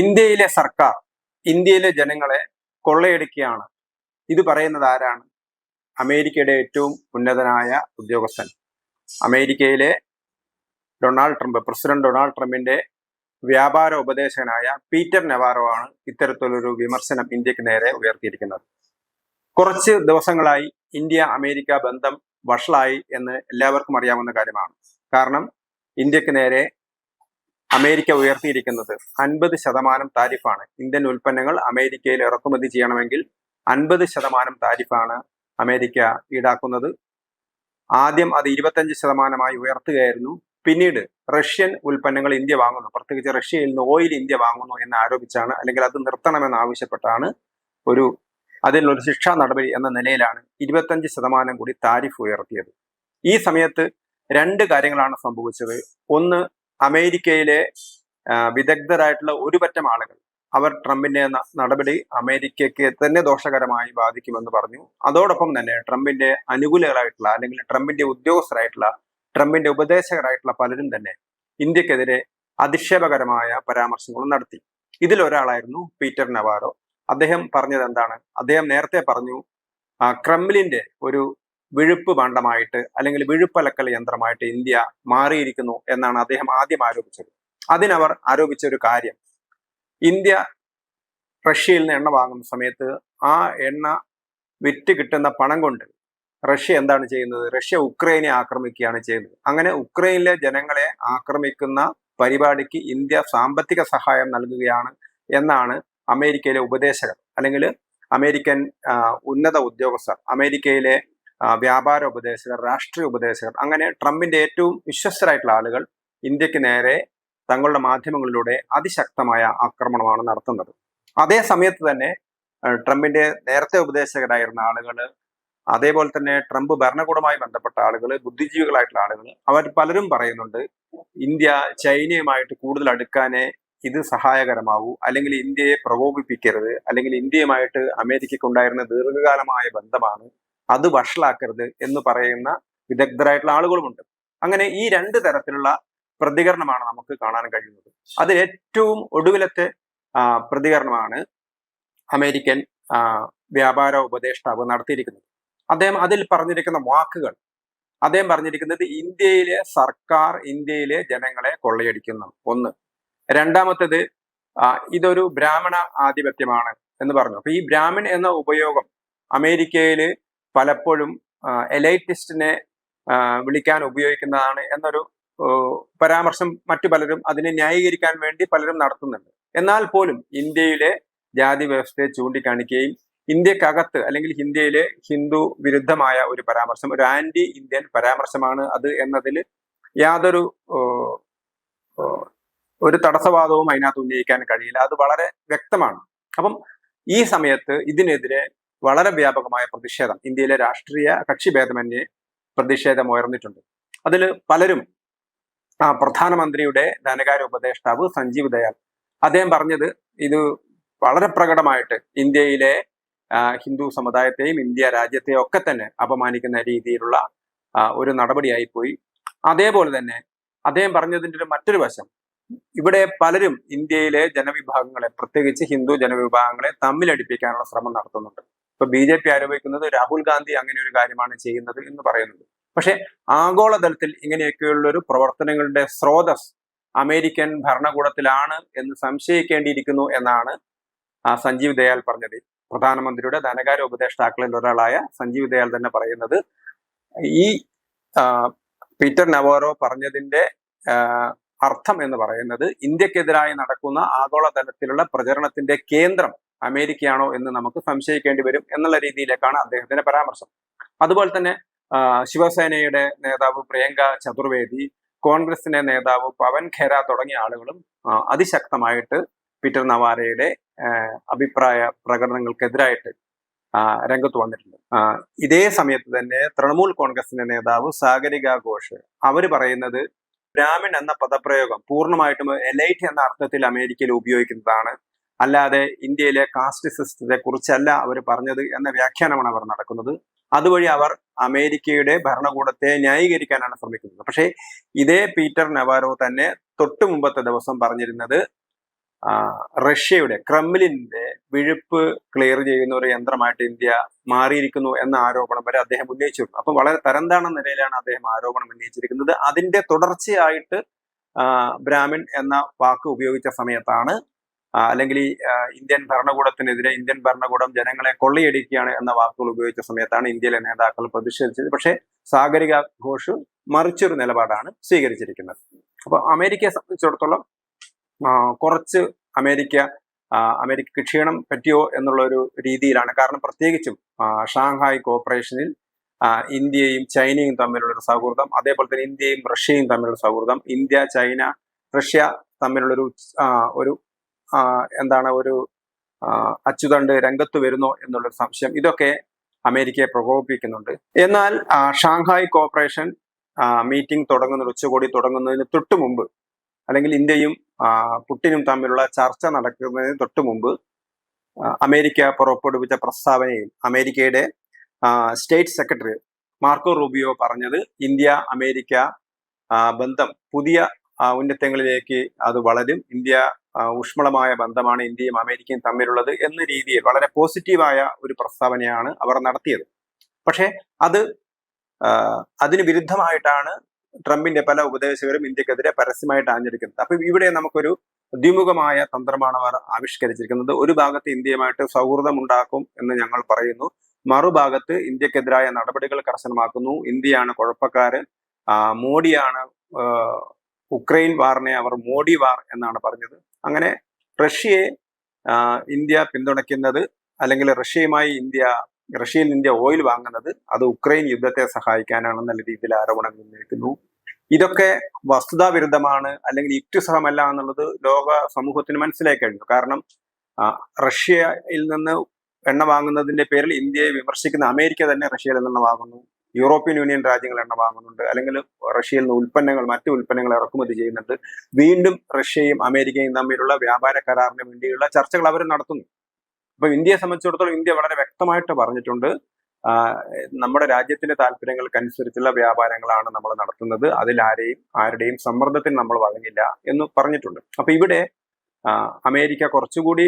ഇന്ത്യയിലെ സർക്കാർ ഇന്ത്യയിലെ ജനങ്ങളെ കൊള്ളയടിക്കുകയാണ്. ഇത് പറയുന്നത് ആരാണ്? അമേരിക്കയുടെ ഏറ്റവും ഉന്നതനായ ഉദ്യോഗസ്ഥൻ. അമേരിക്കയിലെ ഡൊണാൾഡ് ട്രംപ് പ്രസിഡന്റ് ഡൊണാൾഡ് ട്രംപിന്റെ വ്യാപാര ഉപദേശകനായ പീറ്റർ നെവാറോ ആണ് ഇത്തരത്തിലൊരു വിമർശനം ഇന്ത്യയ്ക്ക് നേരെ ഉയർത്തിയിരിക്കുന്നത്. കുറച്ച് ദിവസങ്ങളായി ഇന്ത്യ അമേരിക്ക ബന്ധം വഷളായി എന്ന് എല്ലാവർക്കും അറിയാവുന്ന കാര്യമാണ്. കാരണം ഇന്ത്യയ്ക്ക് നേരെ അമേരിക്ക ഉയർത്തിയിരിക്കുന്നത് അൻപത് ശതമാനം താരിഫാണ്. ഇന്ത്യൻ ഉൽപ്പന്നങ്ങൾ അമേരിക്കയിൽ ഇറക്കുമതി ചെയ്യണമെങ്കിൽ അൻപത് ശതമാനം താരിഫാണ് അമേരിക്ക ഈടാക്കുന്നത്. ആദ്യം അത് ഇരുപത്തഞ്ച് ശതമാനമായി ഉയർത്തുകയായിരുന്നു. പിന്നീട് റഷ്യൻ ഉൽപ്പന്നങ്ങൾ ഇന്ത്യ വാങ്ങുന്നു. പ്രത്യേകിച്ച് റഷ്യയിൽ നിന്ന് ഓയിൽ ഇന്ത്യ വാങ്ങുന്നു എന്ന് ആരോപിച്ചാണ് അല്ലെങ്കിൽ അത് നിർത്തണമെന്ന് ആവശ്യപ്പെട്ടാണ് ഒരു അതിലൊരു ശിക്ഷാ നടപടി എന്ന നിലയിലാണ് ഇരുപത്തഞ്ച് ശതമാനം കൂടി താരിഫ് ഉയർത്തിയത്. ഈ സമയത്ത് രണ്ട് കാര്യങ്ങളാണ് സംഭവിച്ചത്. ഒന്ന് അമേരിക്കയിലെ വിദഗ്ധരായിട്ടുള്ള ഒരു പറ്റം ആളുകൾ. അവർ ട്രംപിന്റെ നടപടി അമേരിക്കയ്ക്ക് തന്നെ ദോഷകരമായി ബാധിക്കുമെന്ന് പറഞ്ഞു. അതോടൊപ്പം തന്നെ ട്രംപിന്റെ അനുകൂലികളായിട്ടുള്ള അല്ലെങ്കിൽ ട്രംപിന്റെ ഉദ്യോഗസ്ഥരായിട്ടുള്ള ട്രംപിന്റെ ഉപദേശകരായിട്ടുള്ള പലരും തന്നെ ഇന്ത്യക്കെതിരെ അധിക്ഷേപകരമായ പരാമർശങ്ങളും നടത്തി. ഇതിൽ ഒരാളായിരുന്നു പീറ്റർ നവാറോ അദ്ദേഹം പറഞ്ഞത് എന്താണ് അദ്ദേഹം നേരത്തെ പറഞ്ഞു ക്രെംലിന്റെ ഒരു വിഴുപ്പ് ഭാണ്ഡമായിട്ട് അല്ലെങ്കിൽ വിഴുപ്പലക്കൽ യന്ത്രമായിട്ട് ഇന്ത്യ മാറിയിരിക്കുന്നു എന്നാണ് അദ്ദേഹം ആദ്യം ആരോപിച്ചത്. അതിനവർ ആരോപിച്ച ഒരു കാര്യം. ഇന്ത്യ റഷ്യയിൽ നിന്ന് എണ്ണ വാങ്ങുന്ന സമയത്ത് ആ എണ്ണ വിറ്റ് കിട്ടുന്ന പണം കൊണ്ട് റഷ്യ എന്താണ് ചെയ്യുന്നത്? റഷ്യ ഉക്രൈനെ ആക്രമിക്കുകയാണ് ചെയ്യുന്നത്. അങ്ങനെ ഉക്രൈനിലെ ജനങ്ങളെ ആക്രമിക്കുന്ന പരിപാടിക്ക് ഇന്ത്യ സാമ്പത്തിക സഹായം നൽകുകയാണ് എന്നാണ് അമേരിക്കയിലെ ഉപദേശകർ അല്ലെങ്കിൽ അമേരിക്കൻ ഉന്നത ഉദ്യോഗസ്ഥർ അമേരിക്കയിലെ വ്യാപാര ഉപദേശകർ രാഷ്ട്രീയ ഉപദേശകർ അങ്ങനെ ട്രംപിന്റെ ഏറ്റവും വിശ്വസ്തരായിട്ടുള്ള ആളുകൾ ഇന്ത്യയ്ക്ക് നേരെ തങ്ങളുടെ മാധ്യമങ്ങളിലൂടെ അതിശക്തമായ ആക്രമണമാണ് നടത്തുന്നത്. അതേ സമയത്ത് തന്നെ ട്രംപിന്റെ നേരത്തെ ഉപദേശകരായിരുന്ന ആളുകൾ അതേപോലെ തന്നെ ട്രംപ് ഭരണകൂടവുമായി ബന്ധപ്പെട്ട ആളുകൾ ബുദ്ധിജീവികളായിട്ടുള്ള ആളുകൾ അവർ പലരും പറയുന്നുണ്ട് ഇന്ത്യ ചൈനയുമായിട്ട് കൂടുതൽ അടുക്കാനേ ഇത് സഹായകരമാവൂ അല്ലെങ്കിൽ ഇന്ത്യയെ പ്രകോപിപ്പിക്കരുത് അല്ലെങ്കിൽ ഇന്ത്യയുമായിട്ട് അമേരിക്കയ്ക്ക് ഉണ്ടായിരുന്ന ദീർഘകാലമായ ബന്ധമാണ് അത് വഷളാക്കരുത് എന്ന് പറയുന്ന വിദഗ്ധരായിട്ടുള്ള ആളുകളുമുണ്ട്. അങ്ങനെ ഈ രണ്ട് തരത്തിലുള്ള പ്രതികരണമാണ് നമുക്ക് കാണാൻ കഴിയുന്നത്. അതിൽ ഏറ്റവും ഒടുവിലത്തെ പ്രതികരണമാണ് അമേരിക്കൻ വ്യാപാര ഉപദേഷ്ടാവ് നടത്തിയിരിക്കുന്നത്. അദ്ദേഹം അതിൽ പറഞ്ഞിരിക്കുന്ന വാക്കുകൾ അദ്ദേഹം പറഞ്ഞിരിക്കുന്നത് ഇന്ത്യയിലെ സർക്കാർ ഇന്ത്യയിലെ ജനങ്ങളെ കൊള്ളയടിക്കുന്നു. ഒന്ന്. രണ്ടാമത്തേത് ഇതൊരു ബ്രാഹ്മണ ആധിപത്യമാണ് എന്ന് പറഞ്ഞു. അപ്പൊ ഈ ബ്രാഹ്മൺ എന്ന ഉപയോഗം അമേരിക്കയിൽ പലപ്പോഴും എലൈറ്റിസ്റ്റിനെ വിളിക്കാൻ ഉപയോഗിക്കുന്നതാണ് എന്നൊരു പരാമർശം മറ്റു പലരും അതിനെ ന്യായീകരിക്കാൻ വേണ്ടി പലരും നടത്തുന്നുണ്ട്. എന്നാൽ പോലും ഇന്ത്യയിലെ ജാതി വ്യവസ്ഥയെ ചൂണ്ടിക്കാണിക്കുകയും ഇന്ത്യക്കകത്ത് അല്ലെങ്കിൽ ഇന്ത്യയിലെ ഹിന്ദു വിരുദ്ധമായ ഒരു പരാമർശം ഒരു ആന്റി ഇന്ത്യൻ പരാമർശമാണ് അത് എന്നതിൽ യാതൊരു ഒരു തടസ്സവാദവും അതിനകത്ത് ഉന്നയിക്കാൻ കഴിയില്ല. അത് വളരെ വ്യക്തമാണ്. അപ്പം ഈ സമയത്ത് ഇതിനെതിരെ വളരെ വ്യാപകമായ പ്രതിഷേധം. ഇന്ത്യയിലെ രാഷ്ട്രീയ കക്ഷി ഭേദമന്യേ പ്രതിഷേധം ഉയർന്നിട്ടുണ്ട്. അതിൽ പലരും പ്രധാനമന്ത്രിയുടെ ധനകാര്യ ഉപദേഷ്ടാവ് സഞ്ജീവ് ദയാൽ. അദ്ദേഹം പറഞ്ഞത് ഇത് വളരെ പ്രകടമായിട്ട് ഇന്ത്യയിലെ ഹിന്ദു സമുദായത്തെയും ഇന്ത്യ രാജ്യത്തെയും ഒക്കെ തന്നെ അപമാനിക്കുന്ന രീതിയിലുള്ള ഒരു നടപടിയായി പോയി അതേപോലെ തന്നെ അദ്ദേഹം പറഞ്ഞതിന്റെ ഒരു മറ്റൊരു വശം ഇവിടെ പലരും ഇന്ത്യയിലെ ജനവിഭാഗങ്ങളെ പ്രത്യേകിച്ച് ഹിന്ദു ജനവിഭാഗങ്ങളെ തമ്മിലടിപ്പിക്കാനുള്ള ശ്രമം നടത്തുന്നുണ്ട്. ഇപ്പൊ ബി ജെ പി ആരോപിക്കുന്നത് രാഹുൽ ഗാന്ധി അങ്ങനെ ഒരു കാര്യമാണ് ചെയ്യുന്നത് എന്ന് പറയുന്നത്. പക്ഷെ ആഗോളതലത്തിൽ ഇങ്ങനെയൊക്കെയുള്ള ഒരു പ്രവർത്തനങ്ങളുടെ സ്രോതസ് അമേരിക്കൻ ഭരണകൂടത്തിലാണ് എന്ന് സംശയിക്കേണ്ടിയിരിക്കുന്നു എന്നാണ് ആ സഞ്ജീവ് ദയാൽ പറഞ്ഞത്. പ്രധാനമന്ത്രിയുടെ ധനകാര്യ ഉപദേഷ്ടാക്കളിൽ ഒരാളായ സഞ്ജീവ് ദയാൽ തന്നെ പറയുന്നത്. ഈ പീറ്റർ നവോറോ പറഞ്ഞതിന്റെ അർത്ഥം എന്ന് പറയുന്നത് ഇന്ത്യക്കെതിരായി നടക്കുന്ന ആഗോളതലത്തിലുള്ള പ്രചരണത്തിന്റെ കേന്ദ്രം അമേരിക്കയാണോ എന്ന് നമുക്ക് സംശയിക്കേണ്ടി വരും എന്നുള്ള രീതിയിലേക്കാണ് അദ്ദേഹത്തിന്റെ പരാമർശം. അതുപോലെ തന്നെ ശിവസേനയുടെ നേതാവ് പ്രിയങ്ക ചതുർവേദി കോൺഗ്രസിന്റെ നേതാവ് പവൻ ഖേര തുടങ്ങിയ ആളുകളും അതിശക്തമായിട്ട് പീറ്റർ നവാരയുടെ അഭിപ്രായ പ്രകടനങ്ങൾക്കെതിരായിട്ട് രംഗത്ത് വന്നിട്ടുണ്ട്. ഇതേ സമയത്ത് തന്നെ തൃണമൂൽ കോൺഗ്രസിന്റെ നേതാവ് സാഗരിക ഘോഷ് അവർ പറയുന്നത് ബ്രാഹ്മിൺ എന്ന പദപ്രയോഗം പൂർണമായിട്ടും എലൈറ്റ് എന്ന അർത്ഥത്തിൽ അമേരിക്കയിൽ ഉപയോഗിക്കുന്നതാണ്. അല്ലാതെ ഇന്ത്യയിലെ കാസ്റ്റ് സിസ്റ്റത്തെ കുറിച്ചല്ല അവർ പറഞ്ഞത് എന്ന വ്യാഖ്യാനമാണ് അവർ നടക്കുന്നത്. അതുവഴി അവർ അമേരിക്കയുടെ ഭരണകൂടത്തെ ന്യായീകരിക്കാനാണ് ശ്രമിക്കുന്നത്. പക്ഷേ ഇതേ പീറ്റർ നവാരോ തന്നെ തൊട്ടു മുമ്പത്തെ ദിവസം പറഞ്ഞിരുന്നത് റഷ്യയുടെ ക്രെംലിന്റെ വിഴുപ്പ് ക്ലിയർ ചെയ്യുന്ന ഒരു യന്ത്രമായിട്ട് ഇന്ത്യ മാറിയിരിക്കുന്നു എന്ന ആരോപണം വരെ അദ്ദേഹം ഉന്നയിച്ചിരുന്നു. അപ്പൊ വളരെ തരംതാണ നിലയിലാണ് അദ്ദേഹം ആരോപണം ഉന്നയിച്ചിരിക്കുന്നത്. അതിന്റെ തുടർച്ചയായിട്ട് ബ്രാഹ്മിൺ എന്ന വാക്ക് ഉപയോഗിച്ച സമയത്താണ് അല്ലെങ്കിൽ ഈ ഇന്ത്യൻ ഭരണകൂടത്തിനെതിരെ ഇന്ത്യൻ ഭരണകൂടം ജനങ്ങളെ കൊള്ളയടിക്കുകയാണ് എന്ന വാക്കുകൾ ഉപയോഗിച്ച സമയത്താണ് ഇന്ത്യയിലെ നേതാക്കൾ പ്രതിഷേധിച്ചത്. പക്ഷേ സാഗരിക ഘോഷ് മറിച്ചൊരു നിലപാടാണ് സ്വീകരിച്ചിരിക്കുന്നത്. അപ്പൊ അമേരിക്കയെ സംബന്ധിച്ചിടത്തോളം കുറച്ച് അമേരിക്ക അമേരിക്കയ്ക്ക് ക്ഷീണം പറ്റിയോ എന്നുള്ള ഒരു രീതിയിലാണ്. കാരണം പ്രത്യേകിച്ചും ഷാങ്ഹായ് കോപ്പറേഷനിൽ ഇന്ത്യയും ചൈനയും തമ്മിലുള്ള ഒരു സൗഹൃദം അതേപോലെ തന്നെ ഇന്ത്യയും റഷ്യയും തമ്മിലുള്ള സൗഹൃദം ഇന്ത്യ ചൈന റഷ്യ തമ്മിലുള്ള ഒരു ഒരു എന്താണ് ഒരു അച്ചുതണ്ട് രംഗത്ത് വരുന്നോ എന്നുള്ളൊരു സംശയം. ഇതൊക്കെ അമേരിക്കയെ പ്രകോപിപ്പിക്കുന്നുണ്ട്. എന്നാൽ ഷാങ്ഹായ് കോപ്പറേഷൻ മീറ്റിംഗ് തുടങ്ങുന്ന ഉച്ചകോടി തുടങ്ങുന്നതിന് തൊട്ട് മുമ്പ് അല്ലെങ്കിൽ ഇന്ത്യയും പുട്ടിനും തമ്മിലുള്ള ചർച്ച നടക്കുന്നതിന് തൊട്ട് മുമ്പ് അമേരിക്ക പുറപ്പെടുവിച്ച പ്രസ്താവനയിൽ അമേരിക്കയുടെ സ്റ്റേറ്റ് സെക്രട്ടറി മാർക്കോ റൂബിയോ പറഞ്ഞത് ഇന്ത്യ അമേരിക്ക ബന്ധം പുതിയ ഉന്നതങ്ങളിലേക്ക് അത് വളരും. ഇന്ത്യ ഊഷ്മളമായ ബന്ധമാണ് ഇന്ത്യയും അമേരിക്കയും തമ്മിലുള്ളത് എന്ന രീതിയിൽ വളരെ പോസിറ്റീവായ ഒരു പ്രസ്താവനയാണ് അവർ നടത്തിയത്. പക്ഷേ അത് അതിന് വിരുദ്ധമായിട്ടാണ് ട്രംപിന്റെ പല ഉപദേശകരും ഇന്ത്യക്കെതിരെ പരസ്യമായിട്ട് ആഞ്ഞെടുക്കുന്നത്. അപ്പൊ ഇവിടെ നമുക്കൊരു ദ്വിമുഖമായ തന്ത്രമാണ് അവർ ആവിഷ്കരിച്ചിരിക്കുന്നത്. ഒരു ഭാഗത്ത് ഇന്ത്യയുമായിട്ട് സൗഹൃദം ഉണ്ടാക്കും എന്ന് ഞങ്ങൾ പറയുന്നു. മറുഭാഗത്ത് ഇന്ത്യക്കെതിരായ നടപടികൾ കർശനമാക്കുന്നു. ഇന്ത്യയാണ് കുഴപ്പക്കാര് മോഡിയാണ് ഉക്രൈൻ വാറിനെ അവർ മോഡി വാർ എന്നാണ് പറഞ്ഞത്. അങ്ങനെ റഷ്യയെ ഇന്ത്യ പിന്തുണയ്ക്കുന്നത് അല്ലെങ്കിൽ റഷ്യയുമായി ഇന്ത്യ റഷ്യയിൽ ഇന്ത്യ ഓയിൽ വാങ്ങുന്നത് അത് ഉക്രൈൻ യുദ്ധത്തെ സഹായിക്കാനാണെന്നുള്ള രീതിയിൽ ആരോപണങ്ങൾ ഉന്നയിക്കുന്നു ഇതൊക്കെ വസ്തുതാവിരുദ്ധമാണ് അല്ലെങ്കിൽ യുക്തിസഹമല്ല എന്നുള്ളത് ലോക സമൂഹത്തിന് മനസ്സിലായി കഴിഞ്ഞു. കാരണം റഷ്യയിൽ നിന്ന് എണ്ണ വാങ്ങുന്നതിന്റെ പേരിൽ ഇന്ത്യയെ വിമർശിക്കുന്ന അമേരിക്ക തന്നെ റഷ്യയിൽ നിന്ന് വാങ്ങുന്നു. യൂറോപ്യൻ യൂണിയൻ രാജ്യങ്ങൾ എണ്ണ വാങ്ങുന്നുണ്ട്. അല്ലെങ്കിൽ റഷ്യയിൽ നിന്ന് ഉൽപ്പന്നങ്ങൾ മറ്റു ഉൽപ്പന്നങ്ങൾ ഇറക്കുമതി ചെയ്യുന്നുണ്ട്. വീണ്ടും റഷ്യയും അമേരിക്കയും തമ്മിലുള്ള വ്യാപാര കരാറിന് വേണ്ടിയുള്ള ചർച്ചകൾ അവർ നടത്തുന്നു. അപ്പൊ ഇന്ത്യയെ സംബന്ധിച്ചിടത്തോളം ഇന്ത്യ വളരെ വ്യക്തമായിട്ട് പറഞ്ഞിട്ടുണ്ട്. നമ്മുടെ രാജ്യത്തിന്റെ താല്പര്യങ്ങൾക്കനുസരിച്ചുള്ള വ്യാപാരങ്ങളാണ് നമ്മൾ നടത്തുന്നത്. അതിൽ ആരെയും ആരുടെയും സമ്മർദ്ദത്തിന് നമ്മൾ വഴങ്ങില്ല എന്ന് പറഞ്ഞിട്ടുണ്ട്. അപ്പൊ ഇവിടെ അമേരിക്ക കുറച്ചുകൂടി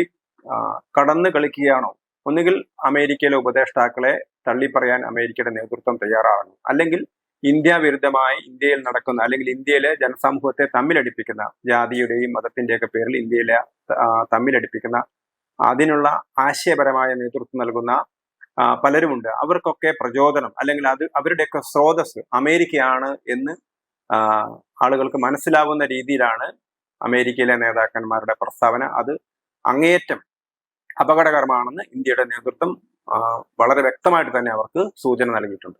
കടന്നു കളിക്കുകയാണോ? ഒന്നുകിൽ അമേരിക്കയിലെ ഉപദേഷ്ടാക്കളെ തള്ളിപ്പറയാൻ അമേരിക്കയുടെ നേതൃത്വം തയ്യാറാകണം അല്ലെങ്കിൽ ഇന്ത്യ വിരുദ്ധമായി ഇന്ത്യയിൽ നടക്കുന്ന അല്ലെങ്കിൽ ഇന്ത്യയിലെ ജനസമൂഹത്തെ തമ്മിലടിപ്പിക്കുന്ന ജാതിയുടെയും മതത്തിന്റെയൊക്കെ പേരിൽ ഇന്ത്യയിലെ തമ്മിലടിപ്പിക്കുന്ന അതിനുള്ള ആശയപരമായ നേതൃത്വം നൽകുന്ന പലരുമുണ്ട്. അവർക്കൊക്കെ പ്രചോദനം അല്ലെങ്കിൽ അത് അവരുടെയൊക്കെ സ്രോതസ് അമേരിക്കയാണ് എന്ന് ആളുകൾക്ക് മനസ്സിലാവുന്ന രീതിയിലാണ് അമേരിക്കയിലെ നേതാക്കന്മാരുടെ പ്രസ്താവന. അത് അങ്ങേയറ്റം അപകടകരമാണെന്ന് ഇന്ത്യയുടെ നേതൃത്വം വളരെ വ്യക്തമായിട്ട് തന്നെ അവർക്ക് സൂചന നൽകിയിട്ടുണ്ട്.